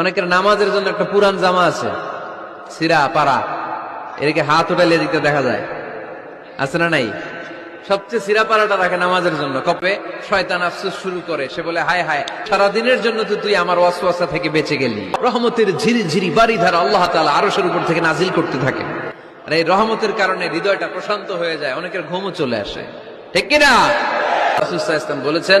অনেকের নামাজের জন্য একটা পুরান জামা আছে, সিরা পাড়া এদিকে হাত উঠালে এদিকে দেখা যায়। আছে না নাই? সবচেয়ে সিরা পাড়াটা রাখে নামাজের জন্য। কপে শয়তান আফসোস শুরু করে। সে বলে, হায় হায় সারা দিনের জন্য তো তুই আমার ওয়াসওয়াসা থেকে বেঁচে গেলি। রহমতের ঝিরি ঝিরি বাড়ি ধারা আল্লাহ তাআলা আরশের উপর থেকে নাজিল করতে থাকে। আর এই রহমতের কারণে হৃদয়টা প্রশান্ত হয়ে যায়, অনেকের ঘুমও চলে আসে। ঠিক কিনা? আলাইহি ওয়াসাল্লাম বলেছেন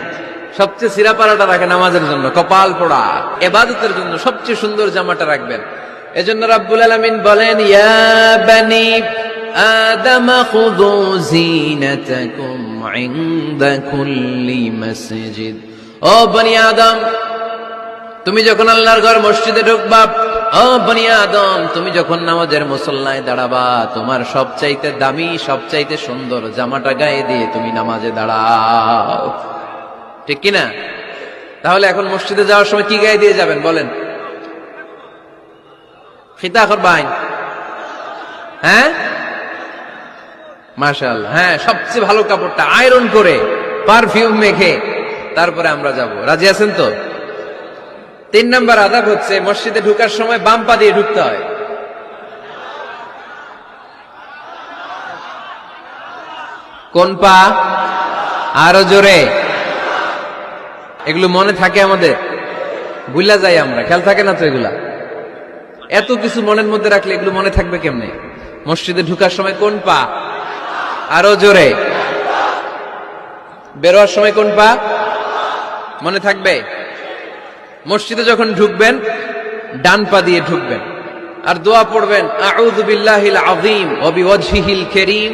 সবচেয়ে সিরা পাড়াটা রাখে নামাজের জন্য, কপাল পোড়া। এবাদতের জন্য সবচেয়ে সুন্দর জামাটা রাখবেন। এজন্য রাব্বুল আলামিন বলেন, ইয়া বানি মসজিদ। ও বনি আদম, তুমি যখন আল্লাহর ঘর মসজিদে ঢুকবা, ও বনি আদম, তুমি যখন নামাজের মুসল্লায় দাঁড়াবা, তোমার সবচাইতে দামি, সবচাইতে সুন্দর জামাটা গায়ে দিয়ে তুমি নামাজে দাঁড়াও। ঠিক কিনা? তাহলে এখন মসজিদে যাওয়ার সময় কি গায়ে দিয়ে যাবেন, বলেন? করবাইন হ্যাঁ? হ্যাঁ সবচেয়ে ভালো কাপড়টা আয়রন করে, পারফিউম মেখে তারপরে আমরা যাব। রাজি আছেন তো? তিন নম্বর আদাব হচ্ছে, মসজিদে ঢুকার সময় বাম পা দিয়ে ঢুকতে হয়। কোন পা? আরও জোরে। এগুলো মনে থাকে আমাদের। বুঝলা যাই আমরা, খেয়াল থাকে না তো এগুলা? এত কিছু মনের মধ্যে রাখলে এগুলো মনে থাকবে কেমনে? মসজিদে ঢুকার সময় কোন পা? আরও জোরে। বেরোয়ার সময় কোন পা? মনে থাকবে? মসজিদে যখন ঢুকবেন, ডান পা দিয়ে ঢুকবেন। আর দোয়া পড়বেন, আউযু বিল্লাহিল আযীম ওয়া বিওয়াজহিল কারীম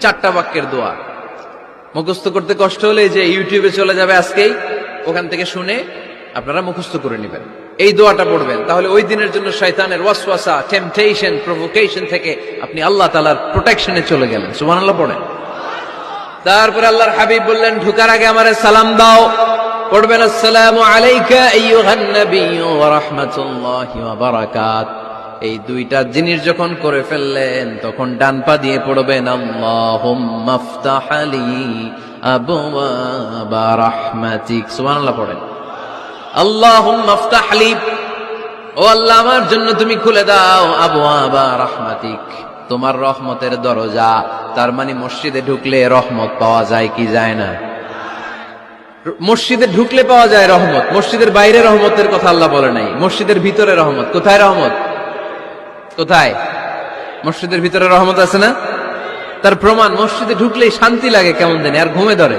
চারটা বাক্যের দোয়া। মুখস্থ করতে কষ্ট হলে যে ইউটিউবে চলে যাবে আজকেই, ওখান থেকে শুনে আপনারা মুখস্থ করে নেবেন। এই দোয়াটা পড়বেন। তাহলে ওই দিনের জন্য শয়তানের ওয়াসওয়াসা টেম্পটেশন প্রভোকেশন থেকে আপনি আল্লাহ তাআলার প্রোটেকশনে চলে গেলেন। সুবহানাল্লাহ পড়েন। তারপরে আল্লাহর হাবিব বললেন, ঢুকার আগে আমারে সালাম দাও। পড়বেন, আসসালামু আলাইকা আইয়ুহান নাবিয়্যু ওয়া রাহমাতুল্লাহি ওয়া বারাকাত। এই দুইটা জিনিস যখন করে ফেললেন, তখন ডান পা দিয়ে পড়বেন রাহমাতিক। সুবহানাল্লাহ পড়েন। আল্লাহুম্মা ফতাহ আলি ও আল্লাহ, আমার জন্য তুমি খুলে দাও আবওয়াবা রাহমাতিক। তোমার রহমতের দরজা, তার মানে মসজিদে ঢুকলে রহমত পাওয়া যায় কি যায় না? মসজিদে ঢুকলে পাওয়া যায় রহমত, মসজিদের বাইরে রহমতের কথা আল্লাহ বলে নাই, মসজিদের ভিতরে রহমত। কোথায় রহমত? কোথায়? মসজিদের ভিতরে রহমত আছে না? তার প্রমাণ, মসজিদে ঢুকলেই শান্তি লাগে কেমন জানি, আর ঘুমে ধরে।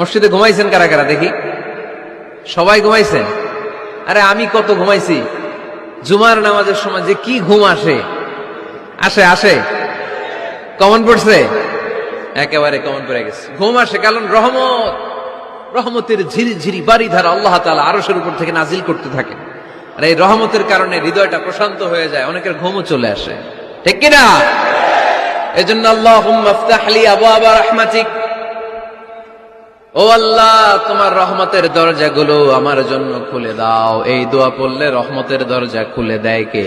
মসজিদে ঘুমাইছেন কারা কারা দেখি? সবাই ঘুমাইছেন? আরে আমি কত ঘুমাইছি? জুমার নামাজের সময় যে কি ঘুম আসে? আসে আসে। কমন পড়ছে? একেবারে কমন পড়ে গেছে। ঘুম আসে কারণ রহমত, রহমতের ঝিরি ঝিরি বাড়ি ধারা আল্লাহ তালা আরসের উপর থেকে নাজিল করতে থাকে। আর এই রহমতের কারণে হৃদয়টা প্রশান্ত হয়ে যায়, অনেকের ঘুমও চলে আসে। ঠিক কিনা? এই জন্য আল্লাহ আবু আবা রহমাতিক। ও আল্লাহ, তোমার রহমতের দরজা গুলো আমার জন্য খুলে দাও। এই দোয়া পড়লে রহমতের দরজা খুলে দেয় কে?